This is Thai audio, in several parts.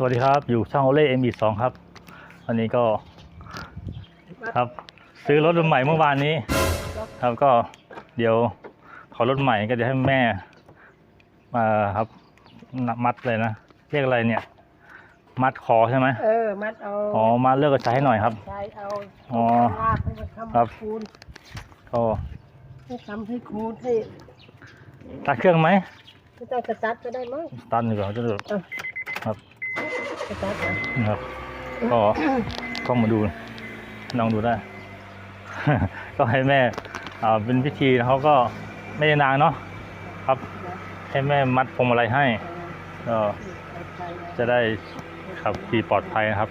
สวัสดีครับ อยู่ช่องโอเล่เอ็มบีสองครับ วันนี้ก็ครับ ซื้อรถใหม่เมื่อวานนี้ ครับก็เดี๋ยวขอรถใหม่ก็จะให้แม่มาครับมัดเลยนะเรียกอะไรเนี่ย มัดคอใช่ไหมเออ มัดเอาอ๋อมาเลือกกระใช้ให้หน่อยครับใช้เอาอ๋อลากให้มันทำครับคูณก็ให้ทำให้คูณให้ตัดเครื่องไหมไม่ต้องกระตัดก็ได้มั้งตัดดีกว่าจะดูเออครับ กระตัดเหรอนะครับ ก็ก็มาดูลองดูได้ ก็ให้แม่อ่าเป็นพิธีเขาก็ไม่ได้นานเนาะครับ ให้แม่มัดพวงมาลัยให้เออก็เอาไปเลยจะได้ขับขี่ปลอดภัยนะครับ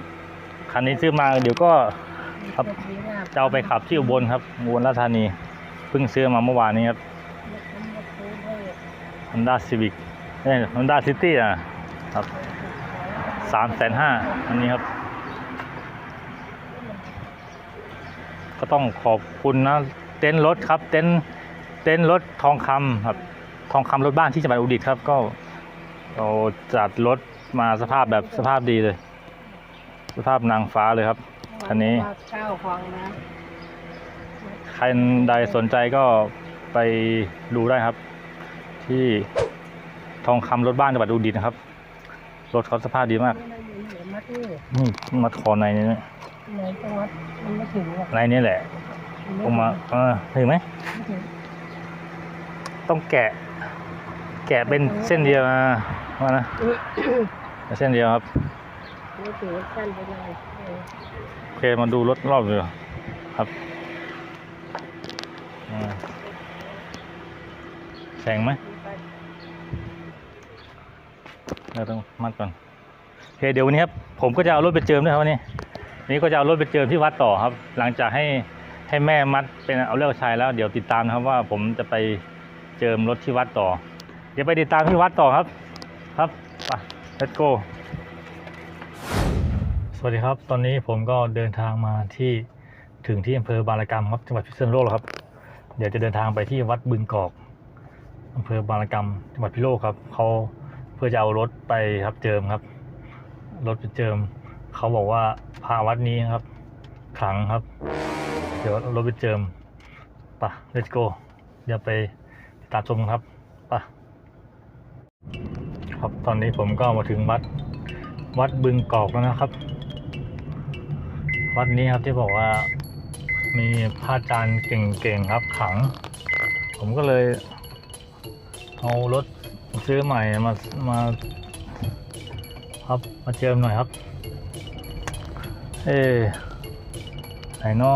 คันนี้ซื้อมาเดี๋ยวก็ครับเดี๋ยวนี้ว่าจะเอาไปขับที่อุบลครับอุบลราชธานีเพิ่งซื้อมาเมื่อวานนี้ครับมันมาคูณให้ Honda Civic เอ้ย Honda City อะครับสามแสนห้าอันนี้ครับ ก็ต้องขอบคุณนะเต็นท์รถครับ เต็นท์เต็นท์รถทองคำครับทองคำรถบ้านที่จังหวัดอุตรดิตถ์ครับก็เราจัดรถมาสภาพแบบสภาพดีเลย สภาพนางฟ้าเลยครับคันนี้ว่าเก้าฟองนะใครใดสนใจก็ไปดูได้ครับ ที่ทองคำรถบ้านจังหวัดอุตรดิตถ์นะครับ รถเขาสภาพดีมากไม่ได้ยินเสียงมัดนี่นี่มัดคอในนี้นะไหนจังหวัดมันไม่ถึงหรอกในนี้แหละลงมาเออถึงไหมไม่ถึงต้องแกะ แกะเป็นเส้นเดียวนะว่านะเส้นเดียวครับไม่ถึงสั้นไปเลยเออโอเคมาดูรถรอบเลยครับอ่าแข็งไหม เราต้องมัดก่อนโอเคเดี๋ยววันนี้ครับผมก็จะเอารถไปเจิมด้วยครับวันนี้นี้ก็จะเอารถไปเจิมที่วัดต่อครับ หลังจากให้ให้แม่มัดเป็นเอาเลือกชายแล้วเดี๋ยวติดตามนะครับว่าผมจะไปเจิมรถที่วัดต่อ เดี๋ยวไปติดตามที่วัดต่อครับ ครับไป let's go สวัสดีครับ ตอนนี้ผมก็เดินทางมาที่ถึงที่อำเภอบางระกำครับจังหวัดพิษณุโลกแล้วครับ เดี๋ยวจะเดินทางไปที่วัดบึงกอกอำเภอบางระกำจังหวัดพิษณุโลกครับเขา เพื่อจะเอารถไปครับเจิมครับ รถไปเจิม เขาบอกว่าพาวัดนี้ครับขลังครับ เดี๋ยวรถไปเจิมปะ let's go เดี๋ยวไปตามชมครับปะครับตอนนี้ผมก็มาถึงวัด วัดบึงกอกแล้วนะครับ วัดนี้ครับที่บอกว่ามีพระอาจารย์เก่งๆครับขลัง ผมก็เลยเอารถ ซื้อใหม่มามาครับมาเจิมหน่อยครับ เอ๊ไหนนอ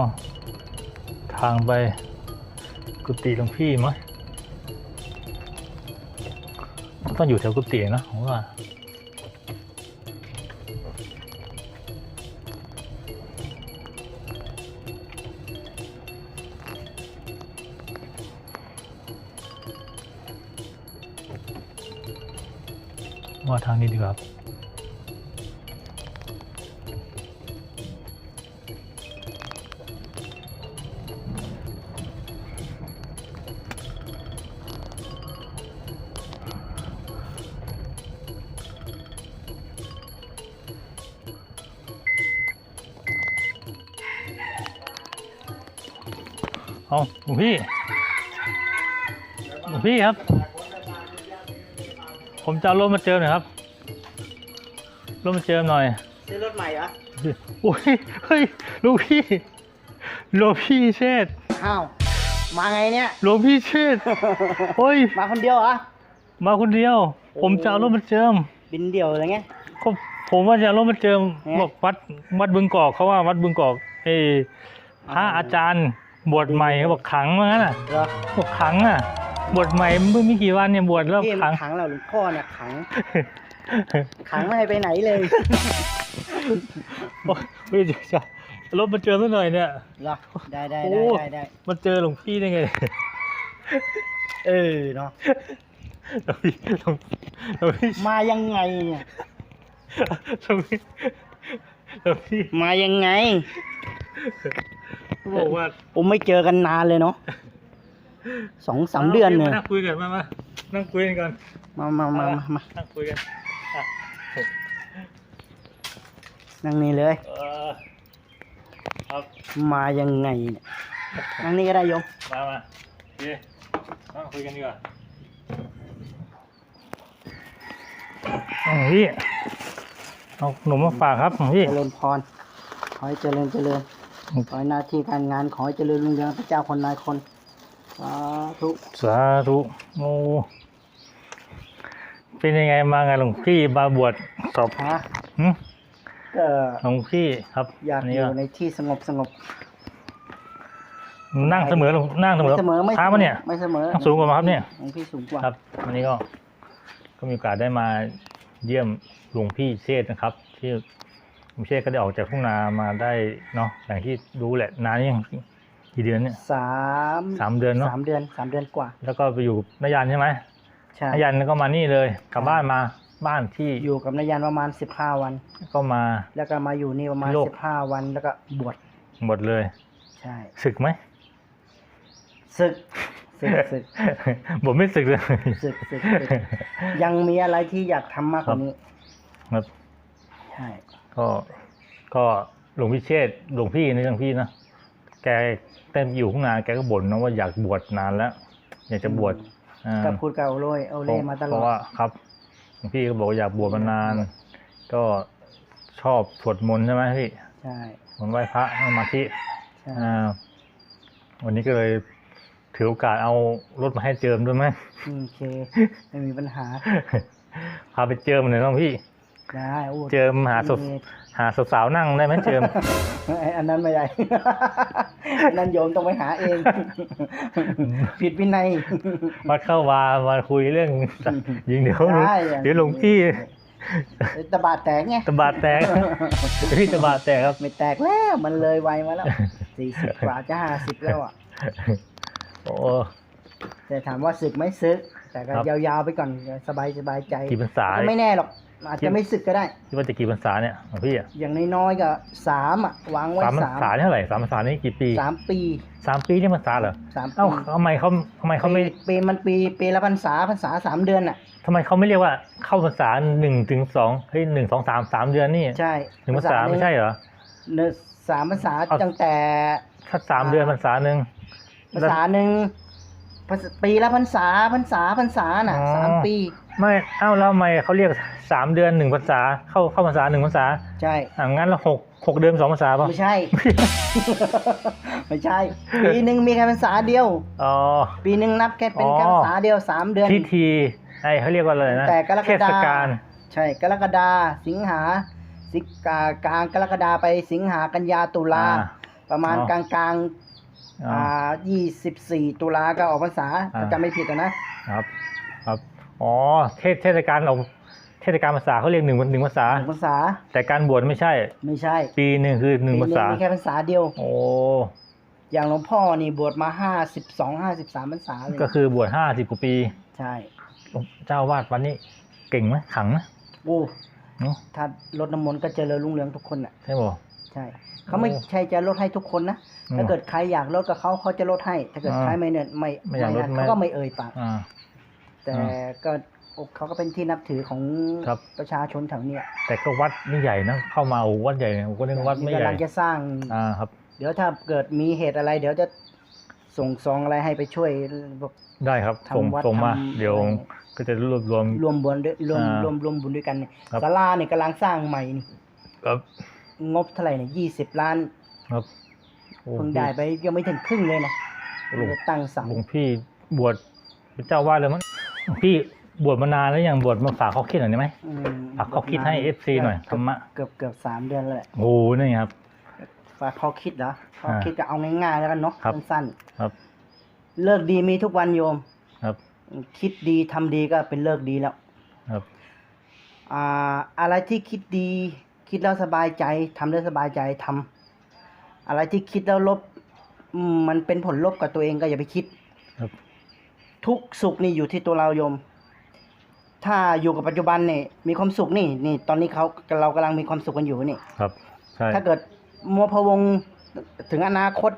ทางไป กุฏิหลวงพี่มั้ยต้องอยู่แถวกุฏินะผมว่า ว่าทางนี้ดีกว่าเอาหลวงพี่หลวงพี่ครับ ผมจะเอารถมาเจอหน่อยครับ รถมาเจิมหน่อย ซื้อรถใหม่เหรอโอ้ย เฮ้ยหลวงพี่หลวงพี่เชษฐ์อ้าวมาไงเนี่ย หลวงพี่เชษฐ์โอ้ย มาคนเดียวเหรอ มาคนเดียวโอ้ผมจะเอารถมาเจิมบินเดียวอะไรเงี้ย ก็ผมว่าจะเอารถมาเจิมแหมบอกวัดวัดบึงกอกเขาว่าวัดบึงกอกเออพระอาจารย์บวชใหม่เขาบอกขังว่างั้นน่ะเหรอบอกขังอะ บวชใหม่เมื่อไม่กี่วันเนี่ยบวชแล้วพี่ขัมันง ขังเราหลวงพ่อเนี่ยขัง ขังไม่ให้ไปไหนเลยโอ้ยไม่จะจะเอารถมาเจิมซะหน่อยเนี่ย เหรอได้ได้โอ้ ได้ได้ได้มาเจอหลวงพี่ได้ไงเออเนาะหลวงพี่หลวงหลวงพี่มายังไงเนี่ยหลวงพี่หลวงพี่มายังไงเขาบอกว่าผมไม่เจอกันนานเลยเนาะ สองสามเดือนเนี่ยมานั่งคุยกันมามานั่งคุยกันก่อนมามามามามานั่งคุยกันอะนั่งนี่เลยเออครับมายังไงเนี่ยนั่งนี่ก็ได้โยมมามาดีมาคุยกันดีกว่าอ๋อพี่เอาขนมมาฝากครับของพี่เจริญพรขอให้เจริญเจริญขอให้หน้าที่การงานขอให้เจริญรุ่งเรืองพระเจ้าคนนายคน สาธุสาธุโอ้เป็นยังไงมาไงหลวงพี่มาบวชสอบฮะหึก็หลวงพี่ครับอยากนอนี้ยู่ก็ในที่สงบสงบนั่งเสมอหลวงนั่งเสมอไม่เสมอไม่ท้ามาเนี่ย ไม่เสมอนั่งสูงกว่ามาครับเนี่ยหลวงพี่สูงกว่าครับวันนี้ก็ก็มีโอกาสได้มาเยี่ยมหลวงพี่เชษฐ์นะครับ ที่หลวงพี่เชษฐ์ก็ได้ออกจากทุ่งนามาได้เนาะอย่างที่รู้แหละนานยัง กี่เดือนเนี่ยสามสามเดือนเนอะสามเดือนสามเดือนกว่า แล้วก็ไปอยู่กับนายันใช่ไหมใช่นายันก็มานี่เลยกลับบ้านมาบ้านที่อยู่กับนายยันประมาณสิบห้าวัน ก็มา แล้วก็มาอยู่นี่ประมาณโลกสิบห้าวันแล้วก็บวชหมดเลย ใช่ศึกไหมศึกศึกศึกผมไม่ศึกเลยศึกศึกศึกยังมีอะไรที่อยากทำมากกว่านี้ครับใช่ก็ก็หลวงพี่เชษฐ์หลวงพี่นี่หลวงพี่นะ แกเต้นอยู่ข้างนาแกก็บ่นนะว่าอยากบวชนานแล้ว อยากจะบวชอ่าก็พูดกับโอโรยโอเล่มาตลเพอราะดว่าครับหลวงพี่ก็บอกว่าอยากบวชมานานก็ชอบสวดมนต์ใช่ไหมพี่ใช่สวดไหว้พระนั่งสมาธิใช่อ่าวันนี้ก็เลยถือโอกาสเอารถมาให้เจิมด้วยไหมโอเค ไม่มีปัญหา พาไปเจิมหน่อยน้องพี่ ได้โอ้เจิมหาสดมีหาสาวๆนั่งได้ไหมเจิมไอ้อันนั้นไม่ได้อันนั้นโยมต้องไปหาเอง ผิดวินัยวัดเข้าวามาคุยเรื่องยิงเดี๋ยวหลวงได้เดี๋ยวหลวงพี่ตะบาดแตกไงตะบาดแตกพี่ตะบาดแตกครับ ไม่แตกแล้วมันเลยวัยมาแล้วสี่สิบกว่าจะห้าสิบแล้วอะโอ้แต่ถามว่าศึกไหมศึก แต่ก็ครับ ยาวๆไปก่อนสบายสบายใจกี่พรรษาก็ไม่แน่หรอก อาจจะไม่ศึกก็ได้คิดว่าจะกี่พรรษาเนี่ยหลวงพี่อะอย่างน้อยๆก็สามอะวางไว้สามพรรสามษานี่เท่าไหร่สามพรรษานี่กี่ปีสามปีสามปีนี่พรรษาเหรอสามปีเอ้าทำไมเขาทำไมเขาไม่ปีปีมันปีปีละพรรษาพรรษาสามเดือนอะ ทำไมเขาไม่เรียกว่าเข้าพรรษาหนึ่งถึงสองเฮ้ยหนึ่งสองสามสามเดือนนี่ใช่หนึ่งพรรษาไม่ใช่เหรอเนอะสามพรรษาเอา ตั้งแต่ถ้าสามเดือนพรรษาหนึ่งพรรษาหนึ่งพรรษ ปีละพรรษาพรรษาพรรษาน่ะสามปี ไม่เอ้าแล้วทำไมเขาเรียกสามเดือนหนึ่งพรรษาเข้าเข้าพรรษาหนึ่งพรรษาใช่ อ่างั้นแล้วหกหกเดือนสองพรรษาป่ะไม่ใช่ ไม่ใช่ ปีหนึ่งมีแค่พรรษาเดียว อ๋อ ปีหนึ่งนับแค่เป็นอ๋อ แค่พรรษาเดียวสามเดือน พิธีไอ้เขาเรียกว่าอะไรนะแต่กรเทกฎาศกาลใช่ กรกฎาสิงหาสิกากลางกรกฎาไปสิงหากันยาตุลา อ่าประมาณอ๋อกลางกลางอ๋ ออ่ายี่สิบสี่ตุลาก็ออกพรรษาอ่า ถ้าจำไม่ผิดอะนะ ครับครับอ๋อเทศเทศกาลเราเทศกาลภาษาเขาเรียกหนึ่งหนึ่งภาษาหนึ่งพรรษา แต่การบวชไม่ใช่ ไม่ใช่ปีหนึ่งคือหนึ่งปีภาษามีแค่พรรษาเดียว โอ้อย่างหลวงพ่อนี่บวชมาห้าสิบสองห้าสิบสามพรรษาเลยก็คือบวชห้าสิบกว่าปี ใช่ เจ้าวาดวันนี้เก่งไหมขังไหมโอ้ เนาะถ้าลดน้ำมนต์ก็เจริญรุ่งเรืองทุกคนอะใช่ป่ะ ใช่เขาไม่โอ้ใช่จะลดให้ทุกคนนะอืมถ้าเกิดใครอยากลดกับเขาเขาจะลดให้ ถ้าเกิดอ่าใครไม่เนี่ยไม่ไม่อยากลดนะไม่เขาก็ไม่เอ่ยปากอ่าแต่อ่าก็เขาก็เป็นที่นับถือของครับประชาชนแถวเนี้ยแต่ก็วัดนี่ใหญ่นะเข้ามาโอ้วัดใหญ่เนี่ยผมก็นึกว่าวัดไม่ใหกำญ่ลังจะสร้างอ่าครับ เดี๋ยวถ้าเกิดมีเหตุอะไร เดี๋ยวจะส่งซองอะไรให้ไปช่วยพวกได้ครับทำส่งวัดส่งมาทำเดี๋ยวอะไรก็จะรวบรวมรวมบุญด้วยรวมอ่ารวมรวมบุญด้วยกันเนี่ยครับศาลาเนี่ยกำลังสร้างใหม่นี่ครับ งบเท่าไหร่เนี่ยยี่สิบล้านครับโอ้เพิ่งได้ไปยังไม่ถึงครึ่งเลยนะหลวงจะตั้งเสาหลวงพี่บวชเป็นเจ้าวาดเลยมั้งหลวงพี่บวชมานานแล้วยังบวชมาฝากเขาคิดหน่อยได้ไหมอืมฝากเขาคิดให้ FC หน่อยธรรมะเกือบเกือบสามเดือนแล้วแหละโอ้โหนี่ครับ ฝากเขาคิดเหรอเขาอ่าคิดก็เอาง่ายๆแล้วกันเนาะครับ สั้นครับ ๆเลิกดีมีทุกวันโยม ครับคิดดีทำดีก็เป็นเลิกดีแล้ว ครับ อ่าอะไรที่คิดดี คิดแล้วสบายใจทำแล้วสบายใจทำอะไรที่คิดแล้วลบอืมมันเป็นผลลบกับตัวเองก็อย่าไปคิดครับ ทุกสุขนี่อยู่ที่ตัวเราโยม ถ้าอยู่กับปัจจุบันเนี่ยมีความสุขนี่นี่ ตอนนี้เขาเรากำลังมีความสุขกันอยู่นี่ครับใช่ถ้าเกิดมัวพะวงถึงอนาคต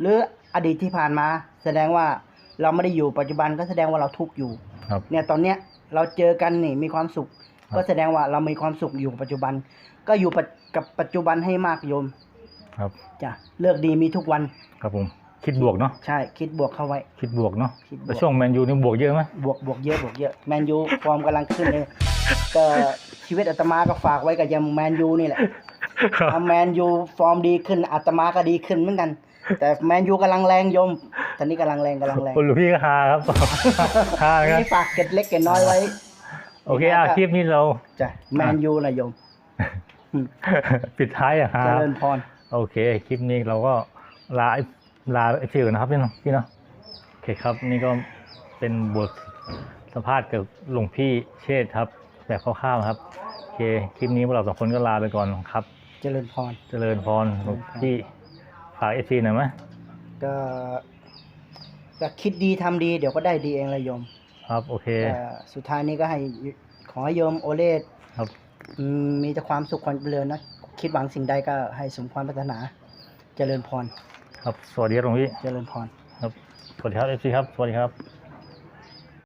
หรืออดีตที่ผ่านมา แสดงว่าเราไม่ได้อยู่ปัจจุบันก็แสดงว่าเราทุกข์อยู่ ครับ เนี่ยตอนเนี้ยเราเจอกันนี่มีความสุข ครับ ก็แสดงว่าเรามีความสุขอยู่ปัจจุบัน ก็อยู่ปัจกับปัจจุบันให้มากโยมครับ จ้ะเลือกดีมีทุกวันครับผม คิดบวกเนาะใช่ คิดบวกเข้าไว้ คิดบวกเนาะคิดบวก แต่ช่วงแมนยูนี่บวกเยอะไหมบวกบวกเยอะบวกเยอะแมนยูฟอร์มกำลังขึ้นเลยก็ชีวิตอาตมาก็ฝากไว้กับยามแมนยูนี่แหละถ้าแมนยูฟอร์มดีขึ้นอาตมาก็ดีขึ้นเหมือนกัน แต่แมนยูกำลังแรงโยมตอนนี้กำลังแรงกำลังแรงคุณหลวงพี่ก็ฮาครับ ฮาครับ นี่ฝากเก็ดเล็กเก็ดน้อยไว้ โอเคอะคลิปนี้เราจ้ะแมนยูนะโยม ปิดท้ายอะฮาเจริญพร โอเค คลิปนี้เราก็ลาลาไอฟิวนะครับพี่เนาะพี่เนาะโอเคครับ นี่ก็เป็นบทสัมภาษณ์กับหลวงพี่เชษฐ์ครับ แบบคร่าวๆครับโอเคคลิปนี้พวกเราสองคนก็ลาไปก่อนครับ เจริญพร เจริญพรหลวงพี่ฝากเอฟซีหน่อยไหมก็ก็คิดดีทำดีเดี๋ยวก็ได้ดีเองเลยโยม ครับโอเคก็สุดท้ายนี้ก็ให้ขอให้โยมโอเลสครับอืมมีแต่ความสุขความเจริญนะคิดหวังสิ่งใดก็ให้สมความปรารถนา เจริญพร ครับ สวัสดีครับหลวงพี่ เจริญพร ครับ สวัสดีครับเอฟซีครับ สวัสดีครับ